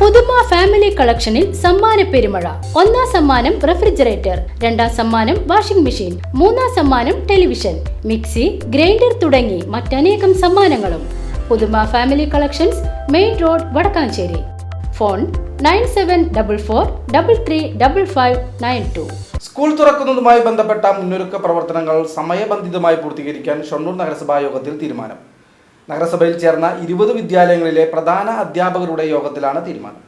പുതുമ ഫാമിലി കളക്ഷനിൽ സമ്മാന പെരുമഴ. ഒന്നാം സമ്മാനം റെഫ്രിജറേറ്റർ രണ്ടാം സമ്മാനം വാഷിംഗ് മെഷീൻ മൂന്നാം സമ്മാനം ടെലിവിഷൻ മിക്സി ഗ്രൈൻഡർ തുടങ്ങി മറ്റനേകം സമ്മാനങ്ങളും. Puthuma family collections main road Vadakkanchery. Phone nine seven double four double three double five nine two. School തുറക്കുന്നതുമായി ബന്ധപ്പെട്ട മുന്നൊരുക്ക പ്രവർത്തനങ്ങൾ സമയബന്ധിതമായി പൂർത്തീകരിക്കാൻ ഷൊർണൂർ നഗരസഭാ യോഗത്തിൽ തീരുമാനം. നഗരസഭയിൽ ചേർന്ന ഇരുപത് വിദ്യാലയങ്ങളിലെ പ്രധാന അധ്യാപകരുടെ യോഗത്തിലാണ് തീരുമാനം.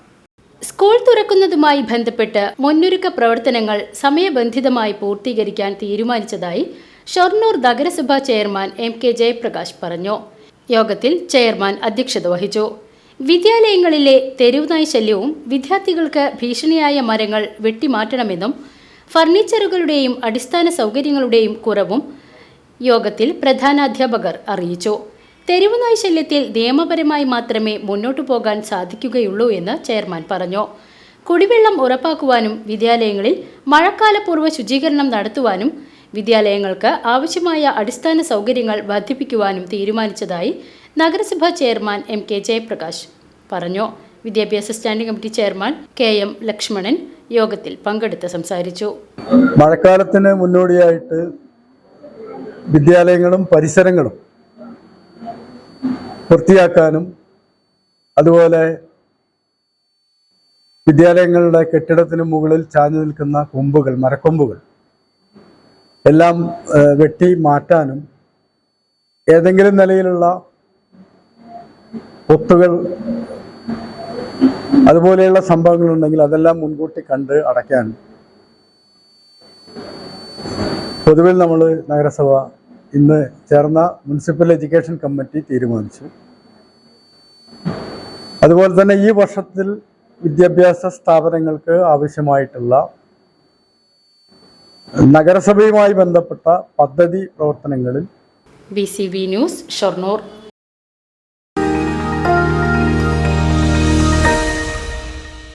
സ്കൂൾ തുറക്കുന്നതുമായി ബന്ധപ്പെട്ട് മുന്നൊരുക്ക പ്രവർത്തനങ്ങൾ സമയബന്ധിതമായി പൂർത്തീകരിക്കാൻ തീരുമാനിച്ചതായി ഷൊർണൂർ നഗരസഭാ ചെയർമാൻ എം കെ ജയപ്രകാശ് പറഞ്ഞു. യോഗത്തിൽ ചെയർമാൻ അധ്യക്ഷത വഹിച്ചു. വിദ്യാലയങ്ങളിലെ തെരുവുനായ് ശല്യവും വിദ്യാർത്ഥികൾക്ക് ഭീഷണിയായ മരങ്ങൾ വെട്ടിമാറ്റണമെന്നും ഫർണിച്ചറുകളുടെയും അടിസ്ഥാന സൗകര്യങ്ങളുടെയും കുറവും യോഗത്തിൽ പ്രധാനാധ്യാപകർ അറിയിച്ചു. തെരുവുനായ് ശല്യത്തിൽ നിയമപരമായി മാത്രമേ മുന്നോട്ടു പോകാൻ സാധിക്കുകയുള്ളൂ എന്ന് ചെയർമാൻ പറഞ്ഞു. കുടിവെള്ളം ഉറപ്പാക്കുവാനും വിദ്യാലയങ്ങളിൽ മഴക്കാലപൂർവ ശുചീകരണം നടത്തുവാനും വിദ്യാലയങ്ങൾക്ക് ആവശ്യമായ അടിസ്ഥാന സൗകര്യങ്ങൾ വർദ്ധിപ്പിക്കുവാനും തീരുമാനിച്ചതായി നഗരസഭാ ചെയർമാൻ എം കെ ജയപ്രകാശ് പറഞ്ഞു. വിദ്യാഭ്യാസ standing committee chairman K M Lakshmanan യോഗത്തിൽ പങ്കെടുത്ത് സംസാരിച്ചു. മഴക്കാലത്തിന് മുന്നോടിയായിട്ട് വിദ്യാലയങ്ങളും പരിസരങ്ങളും വൃത്തിയാക്കാനും അതുപോലെ വിദ്യാലയങ്ങളുടെ കെട്ടിടത്തിന് മുകളിൽ ചാഞ്ഞു നിൽക്കുന്ന കൊമ്പുകൾ മരക്കൊമ്പുകൾ എല്ലാം വെട്ടി മാറ്റാനും ഏതെങ്കിലും നിലയിലുള്ള ഒത്തുകൾ അതുപോലെയുള്ള സംഭവങ്ങളുണ്ടെങ്കിൽ അതെല്ലാം മുൻകൂട്ടി കണ്ട് അടയ്ക്കാനും പൊതുവിൽ നമ്മൾ നഗരസഭ ഇന്ന് ചേർന്ന മുനിസിപ്പൽ എഡ്യൂക്കേഷൻ കമ്മിറ്റി തീരുമാനിച്ചു. അതുപോലെ തന്നെ ഈ വർഷത്തിൽ വിദ്യാഭ്യാസ സ്ഥാപനങ്ങൾക്ക് ആവശ്യമായിട്ടുള്ള നഗരസഭയുമായി ബന്ധപ്പെട്ട പദ്ധതി പ്രവർത്തനങ്ങളിൽ B C B news Shoranur